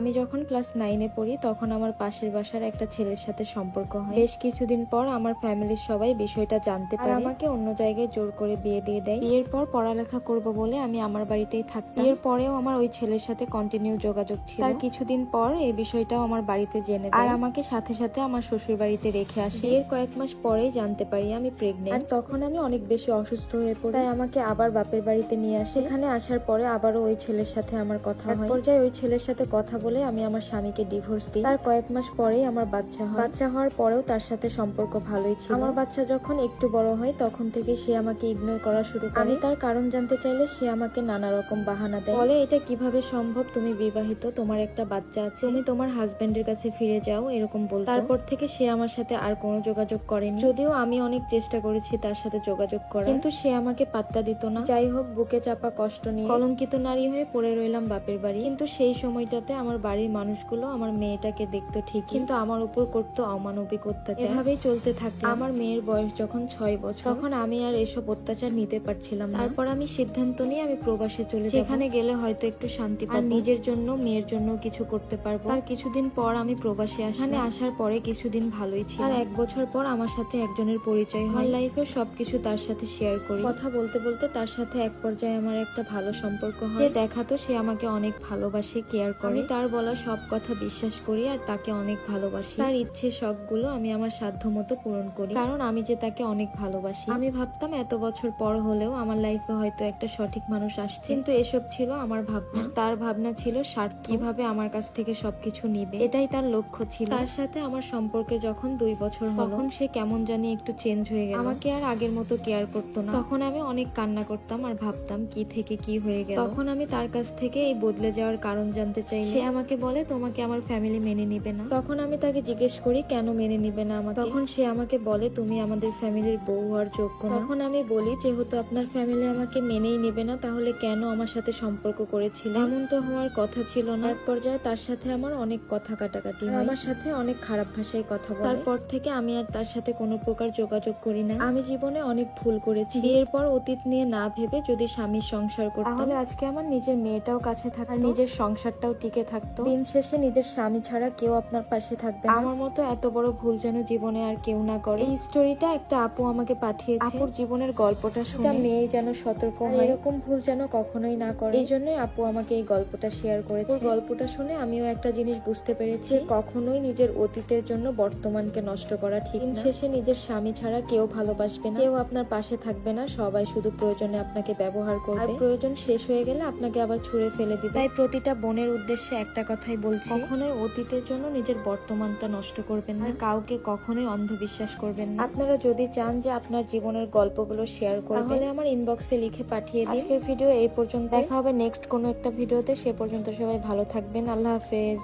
আমি যখন ক্লাস নাইনে পড়ি তখন আমার পাশের বাসার একটা ছেলের সাথে সম্পর্ক হয়। বেশ কিছুদিন পর আমার ফ্যামিলির সবাই বিষয়টা জানতে পারে। আমাকে অন্য জায়গায় জোর করে বিয়ে দিয়ে দেয়। বিয়ের পর পড়ালেখা করব বলে আমি আমার বাড়িতেই থাকতাম। বিয়ের পরেও আমার ওই ছেলের সাথে কন্টিনিউ যোগাযোগ ছিল। তার কিছুদিন পর এই বিষয়টাও আমার বাড়িতে জেনে। আর আমাকে সাথে সাথে আমার শ্বশুর বাড়িতে রেখে আসে। বিয়ের কয়েক মাস পরেই জানতে পারি আমি প্রেগনেন্ট আর তখন আমি অনেক বেশি অসুস্থ হয়ে পড়ি। তাই আমাকে আবার বাপের বাড়িতে নিয়ে আসে। এখানে আসার পরে আবারও ওই ছেলের সাথে আমার কথা হয়। পর্যায়ে ওই ছেলের সাথে কথা বলে আমি আমার স্বামীকে ডিভোর্স দিই। তার কয়েক মাস পরেই আমার বাচ্চা হয়। বাচ্চা হওয়ার পরেও তার সাথে সম্পর্ক ভালোই ছিল। আমার বাচ্চা যখন একটু বড় হয়, তখন থেকে সে আমাকে ইগনোর করা শুরু করে। আমি তার কারণ জানতে চাইলে সে আমাকে নানা রকম বাহানা দেয়। বলে, এটা কীভাবে সম্ভব? তুমি বিবাহিত, তোমার একটা বাচ্চা আছে। তুমি তোমার হাজবেন্ডের কাছে ফিরে যাও, এরকম বল তারপর থেকে সে আমার সাথে আর কোনো যোগাযোগ করেনি। যদিও আমি অনেক চেষ্টা করেছি তার সাথে যোগাযোগ করার। কিন্তু সে আমাকে পাত্তা দিত না। যাই হোক, বুকে চাপা কষ্ট নিয়ে কলঙ্কিত নারী হয়ে পড়ে রইলাম বাপের বাড়ি। কিন্তু সেই সময়টাতে আমার বাড়ির মানুষগুলো আমার মেয়েটাকে দেখতো ঠিক কিন্তু আমার উপর করতো অমানবিক অত্যাচার। এভাবেই চলতে থাকল আমার মেয়ের বয়স যখন ছয় বছর তখন আমি আর এসব অত্যাচার নিতে পারছিলাম তারপর আমি সিদ্ধান্ত নিয়ে আমি প্রবাসে চলে সেখানে গেলে হয়তো একটু শান্তি পাবো। আর নিজের জন্য মেয়ের জন্য কিছু করতে পারব। আর কিছুদিন পর আমি প্রবাসে আসি আসার পরে কিছুদিন ভালোই ছিল আর এক বছর পর আমার সাথে একজনের পরিচয় হয়। লাইফের সবকিছু তার সাথে শেয়ার করি। কথা বলতে বলতে তার সাথে এক পর্যায়ে আমার একটা ভালো সম্পর্ক হয়। দেখাতো সে আমাকে অনেক ভালোবাসে কেয়ার করে। আমি তার বলা সব কথা বিশ্বাস করি আর তাকে অনেক ভালোবাসি। তার ইচ্ছে শখগুলো আমি আমার সাধ্য মতো পূরণ করি। কারণ আমি যে তাকে অনেক ভালোবাসি। আমি ভাবতাম এত বছর পর হলেও আমার লাইফে হয়তো একটা সঠিক মানুষ আসছে। কিন্তু এসব ছিল আমার ভাবনা। তার ভাবনা ছিল স্বার্থ কীভাবে আমার কাছ থেকে সবকিছু নিবে? এটাই তার লক্ষ্য ছিল। তার সাথে আমার সম্পর্কে যখন দুই বছর তখন সে কেমন জানি একটু চেঞ্জ হয়ে গেল। আমাকে আর আগের মতো কেয়ার করতো না। তখন আমি অনেক কান্না করতাম আর ভাবতাম কি থেকে কি হয়ে গেল। তখন আমি তার কাছ থেকে এই বদলে যাওয়ার কারণ জানতে চাই সে আমাকে বলে তোমাকে আমার ফ্যামিলি মেনে নিবে না। তখন আমি তাকে জিজ্ঞেস করি কেন মেনে নিবে না আমাকে? তখন সে আমাকে বলে তুমি আমাদের ফ্যামিলির বউ হওয়ার যোগ্য তখন আমি বলি যেহেতু আপনার ফ্যামিলি আমাকে মেনেই নেবে না তাহলে কেন আমার সাথে সম্পর্ক করেছিল? এমন তো হওয়ার কথা ছিল না। এক পর্যায়ে তার সাথে আমার অনেক কথা কাটাকাটি আমার সাথে অনেক খারাপ ভাষায় কথা বলে। তারপর থেকে আমি আর তার সাথে কোনো প্রকার যোগাযোগ করি না। আমি জীবনে অনেক ভুল করেছি। বিয়ের পর অতীত নিয়ে না ভেবে যদি স্বামীর সংসার করতাম তাহলে আজকে আমার নিজের মেয়েটাও কাছে থাকা নিজের সংসারটাও টিকে থাকতো। দিন শেষে নিজের স্বামী ছাড়া কেউ আপনার পাশে থাকবে আমার মতো এত বড় ভুল যেন জীবনে আর কেউ না করে। এই স্টোরিটা একটা আপু আমাকে পাঠিয়েছে। আপুর জীবনের গল্পটা শুনে। মেয়ে যেন সতর্ক হয়। এরকম ভুল যেন কখনোই না করে। এই জন্যই আপু আমাকে এই গল্পটা শেয়ার করেছে। গল্পটা শুনে আমিও একটা জিনিস বুঝতে পেরেছি। কখনোই নিজের অতীতের জন্য বর্তমানকে নষ্ট করা ঠিক দিন শেষে নিজের স্বামী ছাড়া কেউ ভালোবাসবে না। কেউ আপনার পাশে থাকবে না। সবাই শুধু প্রয়োজনে আপনাকে ব্যবহার করবে। প্রয়োজন শেষ হয়ে গেলে আপনাকে আবার ছুঁড়ে ফেলে দিবে। তাই প্রতিটা বোনের উদ্দেশ্যে একটা কথাই বলছি। কখনোই অতীতের জন্য নিজের বর্তমানটা নষ্ট করবেন না। কাউকে কখনোই অন্ধবিশ্বাস করবেন না। আপনারা যদি চান যে আপনার জীবনের গল্পগুলো শেয়ার করবেন তাহলে আমার ইনবক্সে লিখে পাঠিয়ে দিন। আজকের ভিডিও এই পর্যন্ত দেখা হবে নেক্সট কোনো একটা ভিডিওতে সে পর্যন্ত সবাই ভালো থাকবেন। আল্লাহ হাফেজ।